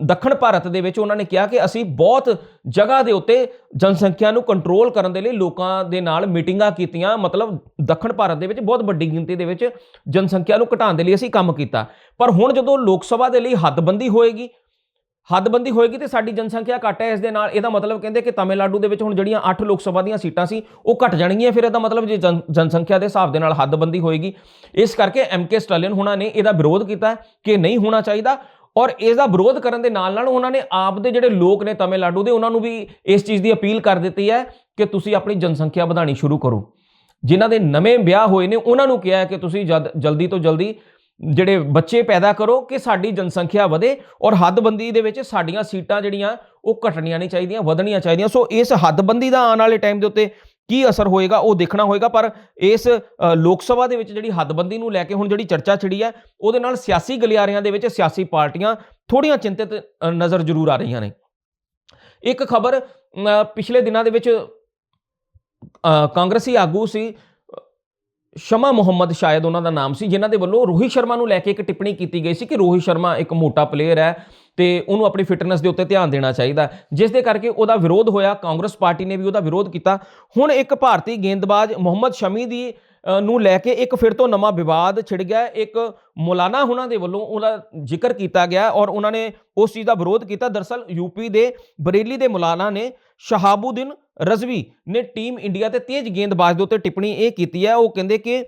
ਦੱਖਣ ਭਾਰਤ ਦੇ ਵਿੱਚ ਉਹਨਾਂ ਨੇ ਕਿਹਾ ਕਿ ਅਸੀਂ ਬਹੁਤ ਜਗ੍ਹਾ ਦੇ ਉੱਤੇ ਜਨਸੰਖਿਆ ਨੂੰ ਕੰਟਰੋਲ ਕਰਨ ਦੇ ਲਈ ਲੋਕਾਂ ਦੇ ਨਾਲ ਮੀਟਿੰਗਾਂ ਕੀਤੀਆਂ। ਮਤਲਬ ਦੱਖਣ ਭਾਰਤ ਦੇ ਵਿੱਚ ਬਹੁਤ ਵੱਡੀ ਗਿਣਤੀ ਦੇ ਵਿੱਚ ਜਨਸੰਖਿਆ ਨੂੰ ਘਟਾਉਣ ਦੇ ਲਈ ਅਸੀਂ ਕੰਮ ਕੀਤਾ। ਪਰ ਹੁਣ ਜਦੋਂ ਲੋਕ ਸਭਾ ਦੇ ਲਈ ਹੱਦਬੰਦੀ ਹੋਏਗੀ ਹੱਦਬੰਦੀ ਹੋਏਗੀ ਤੇ ਸਾਡੀ ਜਨਸੰਖਿਆ ਘੱਟ ਹੈ। ਇਸ ਦੇ ਨਾਲ ਇਹਦਾ ਮਤਲਬ ਕਹਿੰਦੇ ਕਿ ਤਾਮਿਲਨਾਡੂ ਦੇ ਵਿੱਚ ਹੁਣ ਜਿਹੜੀਆਂ 8 ਲੋਕ ਸਭਾ ਦੀਆਂ ਸੀਟਾਂ ਸੀ, ਉਹ ਘਟ ਜਾਣਗੀਆਂ। ਫਿਰ ਇਹਦਾ ਮਤਲਬ ਜੇ ਜਨ- ਜਨਸੰਖਿਆ ਦੇ ਹਿਸਾਬ ਦੇ ਨਾਲ ਹੱਦਬੰਦੀ ਹੋਏਗੀ, ਇਸ ਕਰਕੇ ਐਮ ਕੇ ਸਟਾਲਿਨ ਹੁਣਾਂ ਨੇ ਇਹਦਾ ਵਿਰੋਧ ਕੀਤਾ ਕਿ ਨਹੀਂ ਹੋਣਾ ਚਾਹੀਦਾ ਔਰ ਇਸ ਦਾ ਵਿਰੋਧ ਕਰਨ ਦੇ ਨਾਲ ਨਾਲ ਉਹਨਾਂ ਨੇ ਆਪ ਦੇ ਜਿਹੜੇ ਲੋਕ ਨੇ ਤਾਮਿਲਨਾਡੂ ਦੇ, ਉਹਨਾਂ ਨੂੰ ਵੀ ਇਸ ਚੀਜ਼ ਦੀ ਅਪੀਲ ਕਰ ਦਿੱਤੀ ਹੈ ਕਿ ਤੁਸੀਂ ਆਪਣੀ ਜਨਸੰਖਿਆ ਵਧਾਣੀ ਸ਼ੁਰੂ ਕਰੋ। ਜਿਨ੍ਹਾਂ ਦੇ ਨਵੇਂ ਵਿਆਹ ਹੋਏ ਨੇ, ਉਹਨਾਂ ਨੂੰ ਕਿਹਾ ਕਿ ਤੁਸੀਂ ਜਦ, ਜਲਦੀ ਤੋਂ ਜਲਦੀ ਜਿਹੜੇ ਬੱਚੇ ਪੈਦਾ ਕਰੋ ਕਿ ਸਾਡੀ ਜਨਸੰਖਿਆ ਵਧੇ ਔਰ ਹੱਦਬੰਦੀ ਦੇ ਵਿੱਚ ਸਾਡੀਆਂ ਸੀਟਾਂ ਜਿਹੜੀਆਂ ਉਹ ਘਟਣੀਆਂ ਨਹੀਂ ਚਾਹੀਦੀਆਂ, ਵਧਣੀਆਂ ਚਾਹੀਦੀਆਂ। ਸੋ ਇਸ ਹੱਦਬੰਦੀ ਦਾ ਆਉਣ ਵਾਲੇ ਟਾਈਮ ਦੇ ਉੱਤੇ ਕੀ ਅਸਰ ਹੋਏਗਾ, ਉਹ ਦੇਖਣਾ ਹੋਏਗਾ। ਪਰ ਇਸ ਲੋਕ ਸਭਾ ਦੇ ਵਿੱਚ ਜਿਹੜੀ ਹੱਦਬੰਦੀ ਨੂੰ ਲੈ ਕੇ ਹੁਣ ਜਿਹੜੀ ਚਰਚਾ ਛਿੜੀ ਹੈ, ਉਹਦੇ ਨਾਲ ਸਿਆਸੀ ਗਲਿਆਰਿਆਂ ਦੇ ਵਿੱਚ ਸਿਆਸੀ ਪਾਰਟੀਆਂ ਥੋੜੀਆਂ ਚਿੰਤਿਤ ਨਜ਼ਰ ਜ਼ਰੂਰ ਆ ਰਹੀਆਂ ਨੇ। ਇੱਕ ਖਬਰ ਪਿਛਲੇ ਦਿਨਾਂ ਦੇ ਵਿੱਚ ਕਾਂਗਰਸੀ ਆਗੂ ਸੀ ਸ਼ਮਾ ਮੁਹੰਮਦ ਸ਼ਾਇਦ ਉਹਨਾਂ ਦਾ ਨਾਮ ਸੀ, ਜਿਨ੍ਹਾਂ ਦੇ ਵੱਲੋਂ ਰੋਹਿਤ ਸ਼ਰਮਾ ਨੂੰ ਲੈ ਕੇ ਇੱਕ ਟਿੱਪਣੀ ਕੀਤੀ ਗਈ ਸੀ ਕਿ ਰੋਹਿਤ ਸ਼ਰਮਾ ਇੱਕ ਮੋਟਾ ਪਲੇਅਰ ਹੈ ਤੇ ਉਹਨੂੰ ਆਪਣੀ ਫਿਟਨੈਸ ਦੇ ਉੱਤੇ ਧਿਆਨ ਦੇਣਾ ਚਾਹੀਦਾ ਜਿਸ ਦੇ ਕਰਕੇ ਉਹਦਾ ਵਿਰੋਧ ਹੋਇਆ, ਕਾਂਗਰਸ ਪਾਰਟੀ ਨੇ ਵੀ ਉਹਦਾ ਵਿਰੋਧ ਕੀਤਾ। ਹੁਣ ਇੱਕ ਭਾਰਤੀ ਗੇਂਦਬਾਜ਼ ਮੁਹੰਮਦ ਸ਼ਮੀ ਦੀ ਨੂੰ ਲੈ ਕੇ ਇੱਕ ਫਿਰ ਤੋਂ ਨਵਾਂ ਵਿਵਾਦ ਛਿੜ ਗਿਆ ਇੱਕ ਮੌਲਾਨਾ ਉਹਨਾਂ ਦੇ ਵੱਲੋਂ ਉਹਦਾ ਜ਼ਿਕਰ ਕੀਤਾ ਗਿਆ ਔਰ ਉਹਨਾਂ ਨੇ ਉਸ ਚੀਜ਼ ਦਾ ਵਿਰੋਧ ਕੀਤਾ। ਦਰਸਲ ਯੂਪੀ ਦੇ ਬਰੇਲੀ ਦੇ ਮੌਲਾਨਾ ਨੇ ਸ਼ਹਾਬੂਦੀਨ ਰਜ਼ਵੀ ਨੇ ਟੀਮ ਇੰਡੀਆ ਤੇ ਤੇਜ਼ ਗੇਂਦਬਾਜ਼ ਦੇ ਉੱਤੇ ਟਿੱਪਣੀ ਇਹ ਕੀਤੀ ਹੈ। ਉਹ ਕਹਿੰਦੇ ਕਿ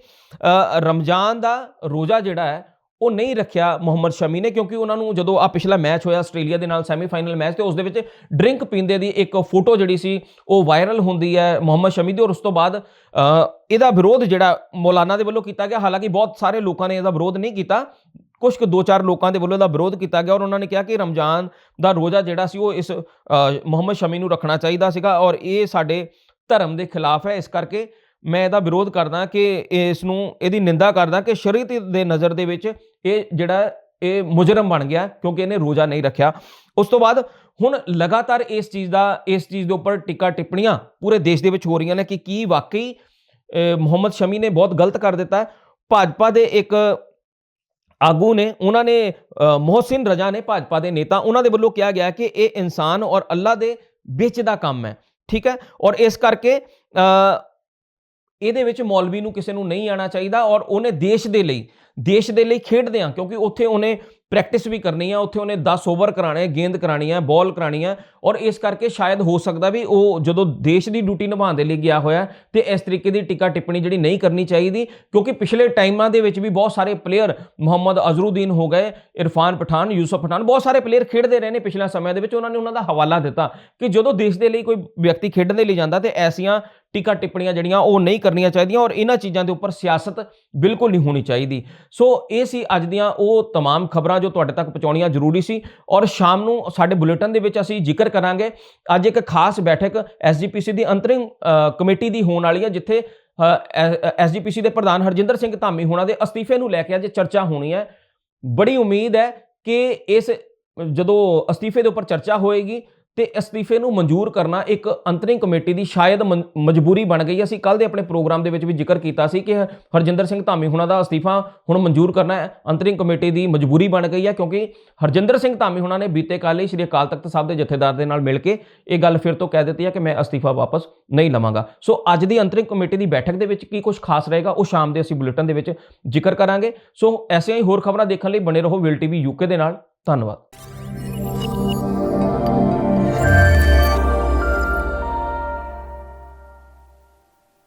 ਰਮਜ਼ਾਨ ਦਾ ਰੋਜ਼ਾ ਜਿਹੜਾ ਹੈ, ਉਹ ਨਹੀਂ ਰੱਖਿਆ ਮੁਹੰਮਦ ਸ਼ਮੀ ਨੇ ਕਿਉਂਕਿ ਉਹਨਾਂ ਨੂੰ ਜਦੋਂ ਆ ਪਿਛਲਾ ਮੈਚ ਹੋਇਆ ਆਸਟ੍ਰੇਲੀਆ ਦੇ ਨਾਲ ਸੈਮੀਫਾਈਨਲ ਮੈਚ ਤੇ, ਉਸ ਦੇ ਵਿੱਚ ਡਰਿੰਕ ਪੀਂਦੇ ਦੀ ਇੱਕ ਫੋਟੋ ਜਿਹੜੀ ਸੀ, ਉਹ ਵਾਇਰਲ ਹੁੰਦੀ ਹੈ ਮੁਹੰਮਦ ਸ਼ਮੀ ਦੀ। ਔਰ ਉਸ ਤੋਂ ਬਾਅਦ ਇਹਦਾ ਵਿਰੋਧ ਜਿਹੜਾ ਮੌਲਾਨਾ ਦੇ ਵੱਲੋਂ ਕੀਤਾ ਗਿਆ। ਹਾਲਾਂਕਿ ਬਹੁਤ ਸਾਰੇ ਲੋਕਾਂ ਨੇ ਇਹਦਾ ਵਿਰੋਧ ਨਹੀਂ ਕੀਤਾ। ਕੁਝ ਕੁ ਦੋ ਚਾਰ ਲੋਕਾਂ ਦੇ ਵੱਲੋਂ ਇਹਦਾ ਵਿਰੋਧ ਕੀਤਾ ਗਿਆ ਔਰ ਉਹਨਾਂ ਨੇ ਕਿਹਾ ਕਿ ਰਮਜ਼ਾਨ ਦਾ ਰੋਜ਼ਾ ਜਿਹੜਾ ਸੀ ਉਹ ਇਸ ਮੁਹੰਮਦ ਸ਼ਮੀ ਨੂੰ ਰੱਖਣਾ ਚਾਹੀਦਾ ਸੀਗਾ ਔਰ ਇਹ ਸਾਡੇ ਧਰਮ ਦੇ ਖਿਲਾਫ ਹੈ। ਇਸ ਕਰਕੇ ਮੈਂ ਇਹਦਾ ਵਿਰੋਧ ਕਰਦਾ ਕਿ ਇਸ ਨੂੰ, ਇਹਦੀ ਨਿੰਦਾ ਕਰਦਾ ਕਿ ਸ਼ਰੀਅਤ ਦੇ ਨਜ਼ਰ ਦੇ ਵਿੱਚ ਇਹ ਜਿਹੜਾ ਇਹ ਮੁਜਰਮ ਬਣ ਗਿਆ ਕਿਉਂਕਿ ਇਹਨੇ ਰੋਜ਼ਾ ਨਹੀਂ ਰੱਖਿਆ। ਉਸ ਤੋਂ ਬਾਅਦ ਹੁਣ ਲਗਾਤਾਰ ਇਸ ਚੀਜ਼ ਦਾ, ਇਸ ਚੀਜ਼ ਦੇ ਉੱਪਰ ਟਿੱਕਾ ਟਿੱਪਣੀਆਂ ਪੂਰੇ ਦੇਸ਼ ਦੇ ਵਿੱਚ ਹੋ ਰਹੀਆਂ ਨੇ ਕਿ ਕੀ ਵਾਕਈ ਮੁਹੰਮਦ ਸ਼ਮੀ ਨੇ ਬਹੁਤ ਗਲਤ ਕਰ ਦਿੱਤਾ। ਭਾਜਪਾ ਦੇ ਇੱਕ ਆਗੂ ਨੇ ਉਹਨਾਂ ਨੇ ਅ, ਮੋਹਸਿਨ ਰਜ਼ਾ ਨੇ ਭਾਜਪਾ ਦੇ ਨੇਤਾ ਉਹਨਾਂ ਦੇ ਵੱਲੋਂ ਕਿਹਾ ਗਿਆ ਕਿ ਇਹ ਇਨਸਾਨ ਔਰ ਅੱਲਾ ਦੇ ਵਿੱਚ ਦਾ ਕੰਮ ਹੈ ਠੀਕ ਹੈ? ਔਰ ਇਸ ਕਰਕੇ ਇਹਦੇ ਵਿੱਚ ਮੌਲਵੀ ਨੂੰ ਕਿਸੇ ਨੂੰ ਨਹੀਂ ਆਣਾ ਚਾਹੀਦਾ ਔਰ ਉਹਨੇ ਦੇਸ਼ ਦੇ ਲਈ ਦੇਸ਼ ਦੇ ਲਈ ਖੇਡਦੇ ਆ ਕਿਉਂਕਿ ਉੱਥੇ ਉਹਨੇ ਪ੍ਰੈਕਟਿਸ ਵੀ ਕਰਨੀ ਆ ਉੱਥੇ ਉਹਨੇ 10 ਓਵਰ ਕਰਾਣੇ ਗੇਂਦ ਕਰਾਣੀ ਆ ਬਾਲ ਕਰਾਣੀ ਆ ਔਰ ਇਸ ਕਰਕੇ ਸ਼ਾਇਦ ਹੋ ਸਕਦਾ ਵੀ ਉਹ ਜਦੋਂ ਦੇਸ਼ ਦੀ ਡਿਊਟੀ ਨਿਭਾਉਣ ਦੇ ਲਈ ਗਿਆ ਹੋਇਆ ਤੇ ਇਸ ਤਰੀਕੇ ਦੀ ਟਿੱਕਾ ਟਿੱਪਣੀ ਜਿਹੜੀ ਨਹੀਂ ਕਰਨੀ ਚਾਹੀਦੀ ਕਿਉਂਕਿ ਪਿਛਲੇ ਟਾਈਮਾਂ ਦੇ ਵਿੱਚ ਵੀ ਬਹੁਤ ਸਾਰੇ ਪਲੇਅਰ ਮੁਹੰਮਦ ਅਜ਼ਰੂਦੀਨ ਹੋ ਗਏ ਇਰਫਾਨ ਪਠਾਨ ਯੂਸਫ ਪਠਾਨ ਬਹੁਤ ਸਾਰੇ ਪਲੇਅਰ ਖੇਡਦੇ ਰਹੇ ਨੇ ਪਿਛਲੇ ਸਮੇਂ ਦੇ ਵਿੱਚ ਉਹਨਾਂ ਨੇ ਉਹਨਾਂ ਦਾ ਹਵਾਲਾ ਦਿੱਤਾ ਕਿ ਜਦੋਂ ਦੇਸ਼ ਦੇ ਲਈ ਕੋਈ ਵਿਅਕਤੀ ਖੇਡਣ ਦੇ ਲਈ ਜਾਂਦਾ ਤੇ ਐਸੀਆਂ ਟਿੱਕਾ ਟਿੱਪਣੀਆਂ ਜਿਹੜੀਆਂ ਉਹ ਨਹੀਂ ਕਰਨੀਆਂ ਚਾਹੀਦੀਆਂ ਔਰ ਇਹਨਾਂ ਚੀਜ਼ਾਂ ਦੇ ਉੱਪਰ ਸਿਆਸਤ ਬਿਲਕੁਲ ਨਹੀਂ ਹੋਣੀ ਚਾਹੀਦੀ ਸੋ ਇਹ ਸੀ ਅੱਜ ਦੀਆਂ ਉਹ तमाम ਖਬਰਾਂ ਜੋ ਤੁਹਾਡੇ ਤੱਕ ਪਹੁੰਚਾਉਣੀਆਂ ਜ਼ਰੂਰੀ ਸੀ ਔਰ ਸ਼ਾਮ ਨੂੰ ਸਾਡੇ ਬੁਲੇਟਿਨ ਦੇ ਵਿੱਚ ਅਸੀਂ ਜ਼ਿਕਰ ਕਰਾਂਗੇ। ਅੱਜ ਇੱਕ ਖਾਸ ਬੈਠਕ ਐਸਜੀਪੀਸੀ ਦੀ ਅੰਤਰਿਮ ਕਮੇਟੀ ਦੀ ਹੋਣ ਵਾਲੀ ਹੈ, ਜਿੱਥੇ ਐਸਜੀਪੀਸੀ ਦੇ ਪ੍ਰਧਾਨ ਹਰਜਿੰਦਰ ਸਿੰਘ ਧਾਮੀ ਹੋਣਾ ਦੇ ਅਸਤੀਫੇ ਨੂੰ ਲੈ ਕੇ ਅੱਜ ਚਰਚਾ ਹੋਣੀ ਹੈ। ਬੜੀ ਉਮੀਦ ਹੈ ਕਿ ਇਸ, ਜਦੋਂ ਅਸਤੀਫੇ ਦੇ ਉੱਪਰ ਚਰਚਾ ਹੋਏਗੀ ਤੇ ਅਸਤੀਫੇ ਨੂੰ ਮਨਜ਼ੂਰ ਕਰਨਾ ਇੱਕ ਅੰਤਰਿੰਗ ਕਮੇਟੀ ਦੀ ਸ਼ਾਇਦ ਮਨ- ਮਜਬੂਰੀ ਬਣ ਗਈ। ਅਸੀਂ ਕੱਲ ਦੇ ਆਪਣੇ ਪ੍ਰੋਗਰਾਮ ਦੇ ਵਿੱਚ ਵੀ ਜ਼ਿਕਰ ਕੀਤਾ ਸੀ ਕਿ ਹਰਜਿੰਦਰ ਸਿੰਘ ਧਾਮੀ ਹੁਣਾਂ ਦਾ ਅਸਤੀਫਾ ਹੁਣ ਮਨਜ਼ੂਰ ਕਰਨਾ ਅੰਤਰਿੰਗ ਕਮੇਟੀ ਦੀ ਮਜਬੂਰੀ ਬਣ ਗਈ ਹੈ ਕਿਉਂਕਿ ਹਰਜਿੰਦਰ ਸਿੰਘ ਧਾਮੀ ਹੁਣਾਂ ਨੇ ਬੀਤੇ ਕੱਲ੍ਹ ਹੀ ਸ੍ਰੀ ਅਕਾਲ ਤਖਤ ਸਾਹਿਬ ਦੇ ਜਥੇਦਾਰ ਦੇ ਨਾਲ ਮਿਲ ਕੇ ਇਹ ਗੱਲ ਫਿਰ ਤੋਂ ਕਹਿ ਦਿੱਤੀ ਹੈ ਕਿ ਮੈਂ ਅਸਤੀਫਾ ਵਾਪਸ ਨਹੀਂ ਲਵਾਂਗਾ। ਸੋ ਅੱਜ ਦੀ ਅੰਤਰਿੰਗ ਕਮੇਟੀ ਦੀ ਬੈਠਕ ਦੇ ਵਿੱਚ ਕੀ ਕੁਝ ਖਾਸ ਰਹੇਗਾ, ਉਹ ਸ਼ਾਮ ਦੇ ਅਸੀਂ ਬੁਲੇਟਿਨ ਦੇ ਵਿੱਚ ਜ਼ਿਕਰ ਕਰਾਂਗੇ। ਸੋ ਐਸੀਆਂ ਹੀ ਹੋਰ ਖਬਰਾਂ ਦੇਖਣ ਲਈ ਬਣੇ ਰਹੋ ਵਿਲ ਟੀਵੀ ਯੂਕੇ ਦੇ ਨਾਲ। ਧੰਨਵਾਦ।